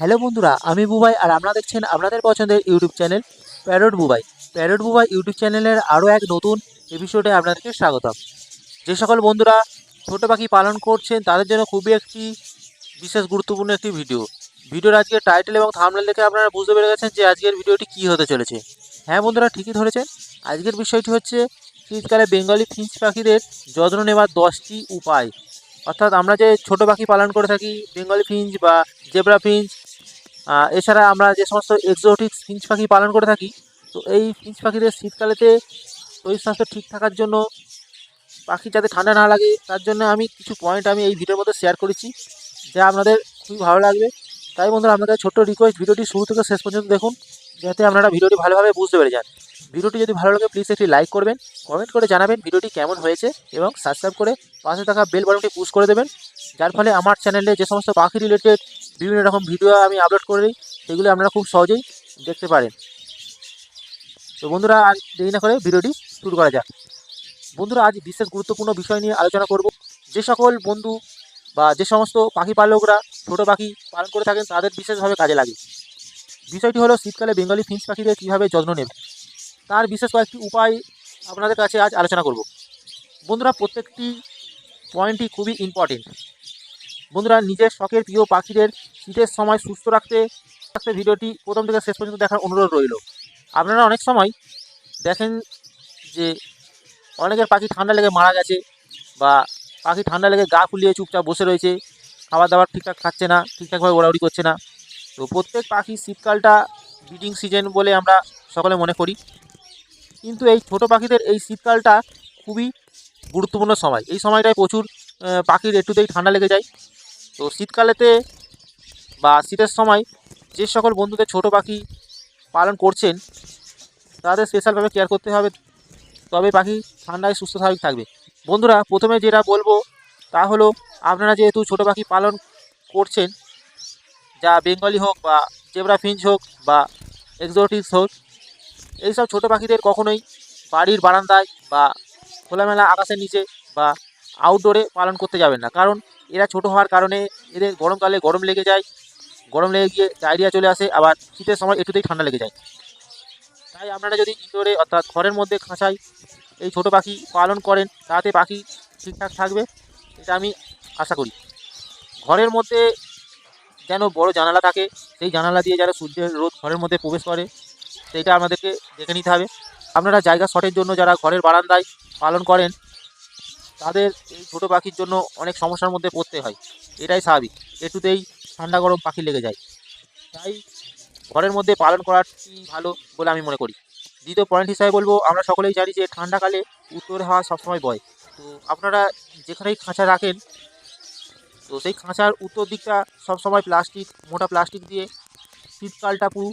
Hello বন্ধুরা, আমি বুবাই আর আপনারা দেখছেন আপনাদের পছন্দের YouTube channel parrot Bubai. Parrot Bubai YouTube চ্যানেলের আরও এক নতুন এপিসোডে আপনাদেরকে স্বাগতম। যে সকল বন্ধুরা ছোটো পাখি পালন করছেন, তাদের জন্য খুবই একটি বিশেষ গুরুত্বপূর্ণ একটি ভিডিও ভিডিওর আজকের টাইটেল এবং থামনেল দেখে আপনারা বুঝতে পেরে গেছেন যে আজকের ভিডিওটি কী হতে চলেছে। হ্যাঁ বন্ধুরা, ঠিকই ধরেছেন। আজকের বিষয়টি হচ্ছে শীতকালে বেঙ্গলি ফিঞ্চ পাখিদের যত্ন নেওয়ার দশটি উপায়। অর্থাৎ আমরা যে ছোট পাখি পালন করে থাকি, বেঙ্গলি ফিঞ্চ বা জেব্রা ফিঞ্চ এছাড়া আমরা যে সমস্ত এক্সোটিক ফিঞ্চ পাখি পালন করে থাকি, তো এই ফিঞ্চ পাখিদের শীতকালেতে শরীর স্বাস্থ্য ঠিক থাকার জন্য, পাখি যাতে ঠান্ডা না লাগে, তার জন্য আমি কিছু পয়েন্ট আমি এই ভিডিওর মধ্যে শেয়ার করেছি, যা আপনাদের খুবই ভালো লাগবে। তাই বন্ধুরা, আপনাদের ছোট্ট রিকোয়েস্ট ভিডিওটি শুরু থেকে শেষ পর্যন্ত দেখুন। যাতে আপনারা ভিডিওটি ভালোভাবে বুঝতে পেরে যান। ভিডিওটি যদি ভালো লাগে প্লিজ একটি লাইক করবেন কমেন্ট করে জানাবেন ভিডিওটি কেমন হয়েছে এবং সাবস্ক্রাইব করে পাশে থাকা বেল বাটনটি পুশ করে দেবেন। যার ফলে আমার চ্যানেলে যে সমস্ত পাখি রিলেটেড বিভিন্ন রকম ভিডিও আমি আপলোড করে দিই, সেগুলি আপনারা খুব সহজেই দেখতে পারেন। তো বন্ধুরা আর দেরি না করে ভিডিওটি শুরু করা যাক। বন্ধুরা, আজ বিশেষ গুরুত্বপূর্ণ বিষয় নিয়ে আলোচনা করব। যে সকল বন্ধু বা যে সমস্ত পাখি পালকরা, ছোটো পাখি পালন করে থাকেন, তাদের বিশেষভাবে কাজে লাগে। বিষয়টি হলো, শীতকালে বেঙ্গলি ফিঞ্চ পাখিদের কীভাবে যত্ন নেবে? তার বিশেষ কয়েকটি উপায় আপনাদের কাছে আজ আলোচনা করব। বন্ধুরা, প্রত্যেকটি পয়েন্টই খুবই ইম্পর্টেন্ট বন্ধুরা, নিজের শখের প্রিয় পাখিদের শীতের সময় সুস্থ রাখতে রাখতে ভিডিওটি প্রথম থেকে শেষ পর্যন্ত দেখার অনুরোধ রইল। আপনারা অনেক সময় দেখেন যে, অনেকের পাখি ঠান্ডা লেগে মারা গেছে বা পাখি ঠান্ডা লেগে গা ফুলিয়ে চুপচাপ বসে রয়েছে, খাবার দাবার ঠিকঠাক খাচ্ছে না, ঠিকঠাকভাবে ওড়াউড়ি করছে না। তো প্রত্যেক পাখি শীতকালটা ব্রিডিং সিজন বলে আমরা সকলে মনে করি। কিন্তু এই ছোট পাখিদের এই শীতকালটা খুবই গুরুত্বপূর্ণ সময়। এই সময়টায় প্রচুর পাখির একটুতেই ঠান্ডা লেগে যায়। তো শীতকালেতে বা শীতের সময় যে সকল বন্ধুদের ছোট পাখি পালন করছেন, তাদের স্পেশালভাবে কেয়ার করতে হবে। তবে পাখি ঠান্ডায় সুস্থ স্বাভাবিক থাকবে। বন্ধুরা, প্রথমে যেটা বলব তা হলো, আপনারা যেহেতু ছোট পাখি পালন করছেন যা বেঙ্গলি হোক বা জেব্রা ফিঞ্চ হোক বা এক্সোটিক্স হোক, এইসব ছোটো পাখিদের কখনোই বাড়ির বারান্দায় বা খোলামেলা আকাশের নিচে বা আউটডোরে পালন করতে যাবেন না। কারণ এরা ছোট হওয়ার কারণে এদের গরমকালে গরম লেগে যায়, গরম লেগে গিয়ে ডায়রিয়া চলে আসে, আবার শীতের সময় একটুতেই ঠান্ডা লেগে যায়। তাই আপনারা যদি ইনডোরে অর্থাৎ ঘরের মধ্যে খাঁচায় এই ছোট পাখি পালন করেন, তাতে পাখি ঠিকঠাক থাকবে, এটা আমি আশা করি। ঘরের মধ্যে যেন বড় জানালা থাকে, সেই জানালা দিয়ে যারা সূর্যের রোদ ঘরের মধ্যে প্রবেশ করে, সেইটা আমাদেরকে দেখে নিতে হবে। আপনারা জায়গা শটের জন্য যারা ঘরের বারান্দায় পালন করেন, তাদের এই ছোটো পাখির জন্য অনেক সমস্যার মধ্যে পড়তে হয়। এটাই স্বাভাবিক। একটুতেই ঠান্ডা গরম পাখি লেগে যায়। তাই ঘরের মধ্যে পালন করাটি ভালো বলে আমি মনে করি। দ্বিতীয় পয়েন্ট হিসাবে বলব, আমরা সকলেই জানি যে ঠান্ডাকালে উত্তরে হাওয়া সবসময় বয়। তো আপনারা যেখানেই খাঁচা রাখেন তো সেই খাঁচার উত্তর দিকটা সবসময় প্লাস্টিক, মোটা প্লাস্টিক দিয়ে শীতকালটা পুরো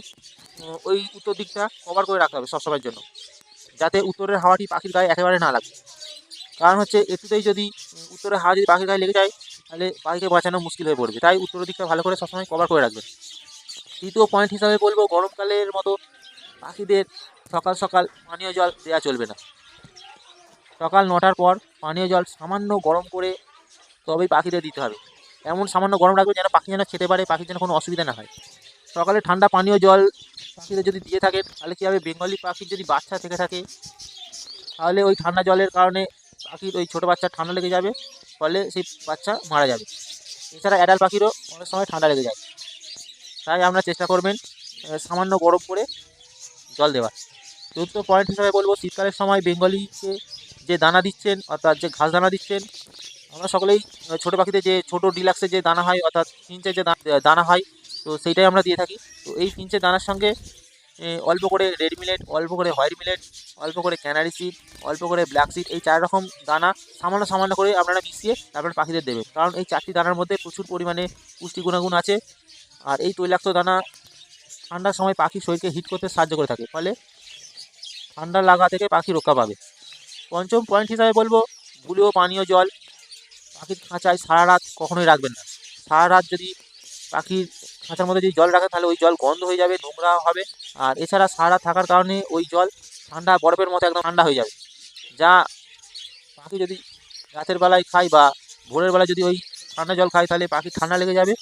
ওই উত্তর দিকটা কভার করে রাখতে হবে সবসময়ের জন্য। যাতে উত্তরের হাওয়াটি পাখির গায়ে একেবারে না লাগে। কারণ হচ্ছে একটুতেই যদি উত্তরের হাওয়া যদি পাখির গায়ে লেগে যায়, তাহলে পাখিকে বাঁচানো মুশকিল হয়ে পড়বে। তাই উত্তরের দিকটা ভালো করে সবসময় কভার করে রাখবেন তৃতীয় পয়েন্ট হিসাবে বলব, গরমকালের মতো পাখিদের সকাল সকাল পানীয় জল দেওয়া চলবে না। সকাল নটার পর পানীয় জল সামান্য গরম করে তবেই পাখিদের দিতে হবে। এমন সামান্য গরম রাখবে যেন পাখি যেন খেতে পারে, পাখির যেন কোনো অসুবিধা না হয়। সকালে ঠান্ডা পানীয় জল পাখিদের যদি দিয়ে থাকে, তাহলে কী হবে? বেঙ্গলি পাখির যদি বাচ্চা থেকে থাকে, তাহলে ওই ঠান্ডা জলের কারণে পাখির ওই ছোটো বাচ্চা ঠান্ডা লেগে যাবে, ফলে সেই বাচ্চা মারা যাবে। এছাড়া অ্যাডাল পাখিরও অনেক সময় ঠান্ডা লেগে যায়। তাই আপনারা চেষ্টা করবেন সামান্য গরম করে জল দেওয়ার। চতুর্থ পয়েন্ট হিসাবে বলব, শীতকালের সময় বেঙ্গলিকে যে দানা দিচ্ছেন, অর্থাৎ যে ঘাস দানা দিচ্ছেন আমরা সকলেই ছোটো পাখিদের যে ছোটো ডিলাক্সের যে দানা হয়, অর্থাৎ ফিঞ্চের যে দানা হয়, তো সেইটাই আমরা দিয়ে থাকি। তো এই ফিঞ্চের দানার সঙ্গে অল্প করে রেড মিলেট, অল্প করে হোয়াইট মিলেট, অল্প করে ক্যানারি সিড, অল্প করে ব্ল্যাক সিড, এই চার রকম দানা সামান্য সামান্য করে আপনারা মিশিয়ে তারপরে পাখিদের দেবেন। কারণ এই চারটি দানার মধ্যে প্রচুর পরিমাণে পুষ্টি গুণাগুণ আছে। আর এই তৈলাক্ত দানা ঠান্ডার সময় পাখি শরীরকে হিট করতে সাহায্য করে থাকে। ফলে ঠান্ডা লাগা থেকে পাখি রক্ষা পাবে। পঞ্চম পয়েন্ট হিসাবে বলব বুলিও পানীয় জল। পাখির খাঁচায় সারা রাত কখনোই রাখবেন না। সারা রাত যদি পাখির খাঁচার মধ্যে যদি জল রাখেন, তাহলে ওই জল গন্ধ হয়ে যাবে, নোংরা হবে। আর এছাড়া সারা থাকার কারণে ওই জল ঠান্ডা, বরফের মতো একদম ঠান্ডা হয়ে যাবে। যা পাখি যদি রাতের বেলায় খায় বা ভোরের বেলায় যদি ওই ঠান্ডা জল খায়, তাহলে পাখির ঠান্ডা লেগে যাবে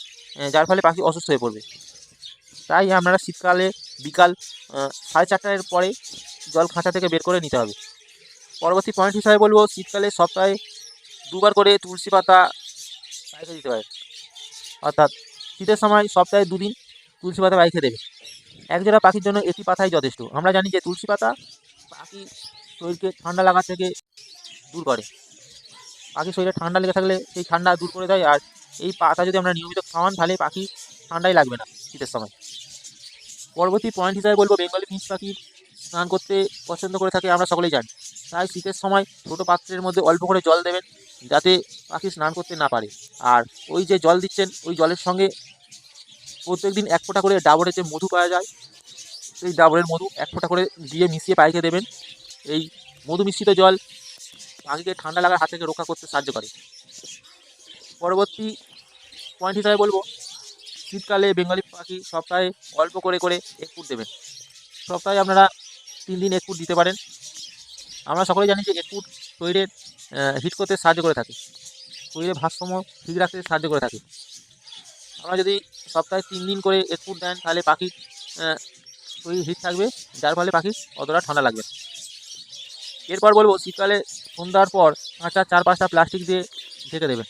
যার ফলে পাখি অসুস্থ হয়ে পড়বে। তাই আপনারা শীতকালে বিকাল সাড়ে চারটার পরে জল খাঁচা থেকে বের করে নিতে হবে। পরবর্তী পয়েন্ট হিসাবে বলব, শীতকালে সপ্তাহে দুবার করে তুলসী পাতা পাইকে দিতে পারে। অর্থাৎ শীতের সময় সপ্তাহে দুদিন তুলসী পাতা পাইকে দেবে। একজোড়া পাখির জন্য একটি পাতাই যথেষ্ট। আমরা জানি যে তুলসী পাতা পাখি শরীরকে ঠান্ডা লাগা থেকে দূর করে। পাখি শরীরে ঠান্ডা লেগে থাকলে সেই ঠান্ডা দূর করে দেয়, আর এই পাতা যদি আমরা নিয়মিত খাওয়ান, তাহলে পাখি ঠান্ডাই লাগবে না শীতের সময়। পরবর্তী পয়েন্ট হিসাবে বলব, বেঙ্গলি ফিঞ্চ পাখি স্নান করতে পছন্দ করে থাকে, আমরা সকলেই জানি। তাই শীতের সময় ছোটো পাত্রের মধ্যে অল্প করে জল দেবেন। যাতে পাখি স্নান করতে না পারে। আর ওই যে জল দিচ্ছেন, ওই জলের সঙ্গে প্রত্যেক দিন এক ফোঁটা করে ডাবরের যে মধু পাওয়া যায়। সেই ডাবরের মধু এক ফোঁটা করে দিয়ে মিশিয়ে পাইকে দেবেন। এই মধু মিশ্রিত জল পাখিকে ঠান্ডা লাগার হাত থেকে রক্ষা করতে সাহায্য করে। পরবর্তী পয়েন্ট হিসাবে বলব, শীতকালে বেঙ্গলি পাখি সপ্তাহে অল্প করে করে এক ফুট দেবেন। সপ্তাহে আপনারা তিন দিন এক ফুট দিতে পারেন। আমরা সকলেই জানি যে এক ফুট শরীরের হিট করতে সাহায্য করে থাকে। শরীরে ভারসাম্য ঠিক রাখতে সাহায্য করে থাকে। আমরা যদি সপ্তাহে তিন দিন করে এক দেন, তাহলে পাখি শরীর হিট থাকবে। যার ফলে পাখি অতটা ঠান্ডা লাগবে এরপর বলব, শীতকালে সন্ধ্যার পর কাঁচা চার, পাঁচটা প্লাস্টিক দিয়ে ঢেকে দেবেন।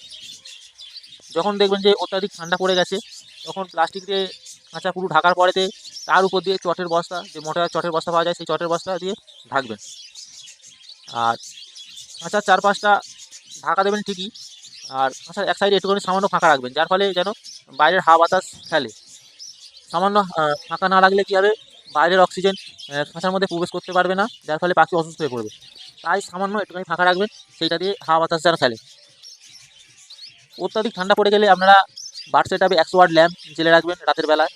যখন দেখবেন যে অত্যাধিক ঠান্ডা পড়ে গেছে, তখন প্লাস্টিক দিয়ে কাঁচা পুরো ঢাকার পরেতে তার উপর দিয়ে চটের বস্তা, যে মোটা চটের বস্তা পাওয়া যায়, সেই চটের বস্তা দিয়ে ঢাকবেন। আর কাঁচা চার পাঁচটা ঢাকা দেবেন ঠিকই, আর কাঁচার এক সাইডে একটুখানি সামান্য ফাঁকা রাখবেন, যার ফলে যেন বাইরের হাওয়া বাতাস ফেলে। সামান্য ফাঁকা না রাখলে কী হবে? বাইরের অক্সিজেন খাঁচার মধ্যে প্রবেশ করতে পারবে না, যার ফলে পাখি অসুস্থ হয়ে পড়বে। তাই সামান্য একটুখানি ফাঁকা রাখবেন, সেইটা দিয়ে হাওয়া বাতাস যেন ফেলে। অত্যাধিক ঠান্ডা পড়ে গেলে আপনারা বার্ড সেটাপে একশো ওয়াট ল্যাম্প জেলে রাখবেন রাতের বেলায়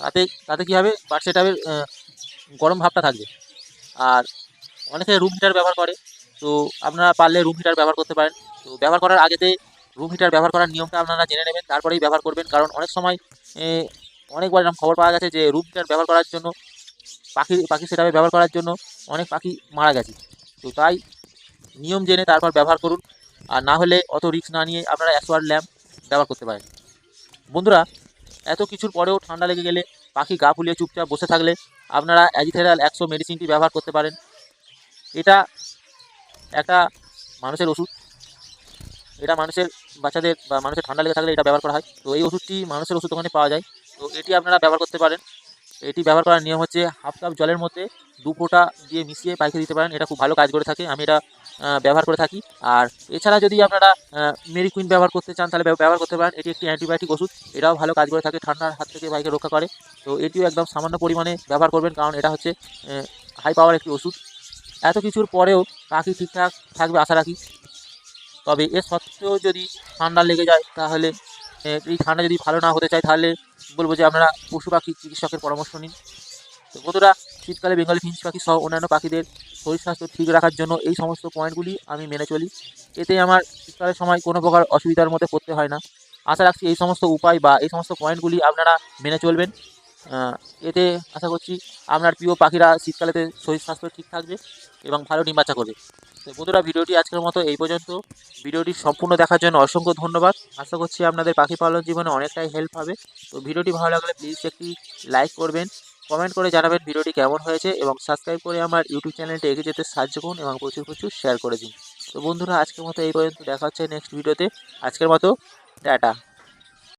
তাতে তাতে কী হবে? বার্ড সেটাপের গরম ভাবটা থাকবে। আর অনেকে রুম হিটার ব্যবহার করে। তো আপনারা পারলে রুম হিটার ব্যবহার করতে পারেন। তো ব্যবহার করার আগেতে রুম হিটার ব্যবহার করার নিয়মটা আপনারা জেনে নেবেন, তারপরেই ব্যবহার করবেন। কারণ অনেক সময় অনেকবার এরকম খবর পাওয়া গেছে যে রুম হিটার ব্যবহার করার জন্য, পাখি পাখি সেটাপে ব্যবহার করার জন্য অনেক পাখি মারা গেছে। তো তাই নিয়ম জেনে তারপর ব্যবহার করুন। আর না হলে অত রিস্ক না নিয়ে আপনারা ওয়াট ল্যাম্প ব্যবহার করতে পারেন। বন্ধুরা, এত কিছুর পরেও ঠান্ডা লেগে গেলে পাখি গা ফুলিয়ে চুপচাপ বসে থাকলে আপনারা অ্যাজিথেরাল একশো মেডিসিনটি ব্যবহার করতে পারেন। এটা একটা মানুষের ওষুধ। এটা মানুষের বাচ্চাদের বা মানুষের ঠান্ডা লেগে থাকলে এটা ব্যবহার করা হয়। তো এই ওষুধটি মানুষের ওষুধ দোকানে পাওয়া যায়। তো এটি আপনারা ব্যবহার করতে পারেন। এটি ব্যবহার করার নিয়ম হচ্ছে হাফ কাপ জলের মধ্যে দু ফোঁটা দিয়ে মিশিয়ে পাইকে দিতে পারেন। এটা খুব ভালো কাজ করে থাকে। আমি এটা ব্যবহার করে থাকি। আর এছাড়া যদি আপনারা মেরি কুইন ব্যবহার করতে চান, তাহলে ব্যবহার করতে পারেন। এটি একটি অ্যান্টিবায়োটিক ওষুধ। এটাও ভালো কাজ করে থাকে। ঠান্ডার হাত থেকে পাইকে রক্ষা করে। তো এটিও একদম সামান্য পরিমাণে ব্যবহার করবেন। কারণ এটা হচ্ছে হাই পাওয়ার একটি ওষুধ। এত কিছুর পরেও পাখি ঠিকঠাক থাকবে আশা রাখি। তবে এ সত্ত্বেও যদি ঠান্ডা লেগে যায়, তাহলে এই ঠান্ডা যদি ভালো না হতে চায়, তাহলে বলব যে আপনারা পশু পাখি চিকিৎসকের পরামর্শ নিন। তো বন্ধুরা, শীতকালে বেঙ্গলি ফিঞ্চ পাখি সহ অন্যান্য পাখিদের শরীর স্বাস্থ্য ঠিক রাখার জন্য এই সমস্ত পয়েন্টগুলি আমি মেনে চলি। এতে আমার শীতকালের সময় কোনো প্রকার অসুবিধার মধ্যে পড়তে হয় না। আশা রাখছি এই সমস্ত উপায় বা এই সমস্ত পয়েন্টগুলি আপনারা মেনে চলবেন। এতে আশা করছি আপনার প্রিয় পাখিরা শীতকালেতে শরীর স্বাস্থ্য ঠিক থাকবে এবং ভালো ডিম বাচ্চা করবে। তো বন্ধুরা, ভিডিওটি আজকের মতো এই পর্যন্ত। ভিডিওটি সম্পূর্ণ দেখার জন্য অসংখ্য ধন্যবাদ। আশা করছি আপনাদের পাখি পালন জীবনে অনেকটাই হেল্প হবে। তো ভিডিওটি ভালো লাগলে প্লিজ একটি লাইক করবেন কমেন্ট করে জানাবেন ভিডিওটি কেমন হয়েছে এবং সাবস্ক্রাইব করে আমার ইউটিউব চ্যানেলটি এগিয়ে যেতে সাহায্য করুন এবং প্রচুর প্রচুর শেয়ার করে দিন। তো বন্ধুরা, আজকের মতো এই পর্যন্ত দেখা হচ্ছে নেক্সট ভিডিওতে আজকের মতো, টাটা।